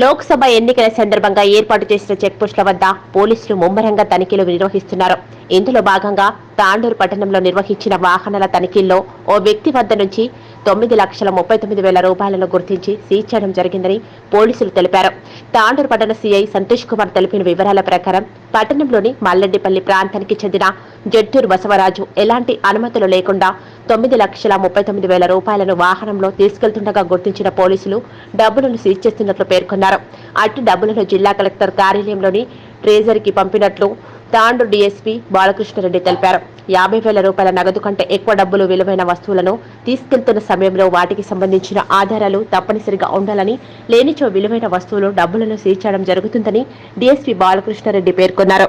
లోక్సభ ఎన్నికల సందర్భంగా ఏర్పాటు చేసిన చెక్పోస్టుల వద్ద పోలీసులు ముమ్మరంగా తనిఖీలు నిర్వహిస్తున్నారు. ఇందులో భాగంగా తాండూరు పట్టణంలో నిర్వహించిన వాహనాల తనిఖీల్లో ఓ వ్యక్తి వద్ద నుంచి తొమ్మిది లక్షల ముప్పై తొమ్మిది వేల రూపాయలను గుర్తించి సీజ్ చేయడం జరిగిందని పోలీసులు తెలిపారు. తాండూరు పట్టణ సీఐ సంతోష్ కుమార్ తెలిపిన వివరాల ప్రకారం పట్టణంలోని మల్లెడ్డిపల్లి ప్రాంతానికి చెందిన జట్టూరు బసవరాజు ఎలాంటి అనుమతులు లేకుండా తొమ్మిది లక్షల ముప్పై తొమ్మిది వేల రూపాయలను వాహనంలో తీసుకెళ్తుండగా గుర్తించిన పోలీసులు డబ్బులను సీజ్ చేస్తున్నట్లు పేర్కొన్నారు. అట్టి డబ్బులను జిల్లా కలెక్టర్ కార్యాలయంలోని ట్రేజరీకి పంపినట్లు తాండు డీఎస్పీ బాలకృష్ణారెడ్డి తెలిపారు. యాభై వేల రూపాయల నగదు కంటే ఎక్కువ డబ్బులు విలువైన వస్తువులను తీసుకెళ్తున్న సమయంలో వాటికి సంబంధించిన ఆధారాలు తప్పనిసరిగా ఉండాలని లేనిచో విలువైన వస్తువులు డబ్బులను సీల్చడం జరుగుతుందని డీఎస్పీ బాలకృష్ణారెడ్డి పేర్కొన్నారు.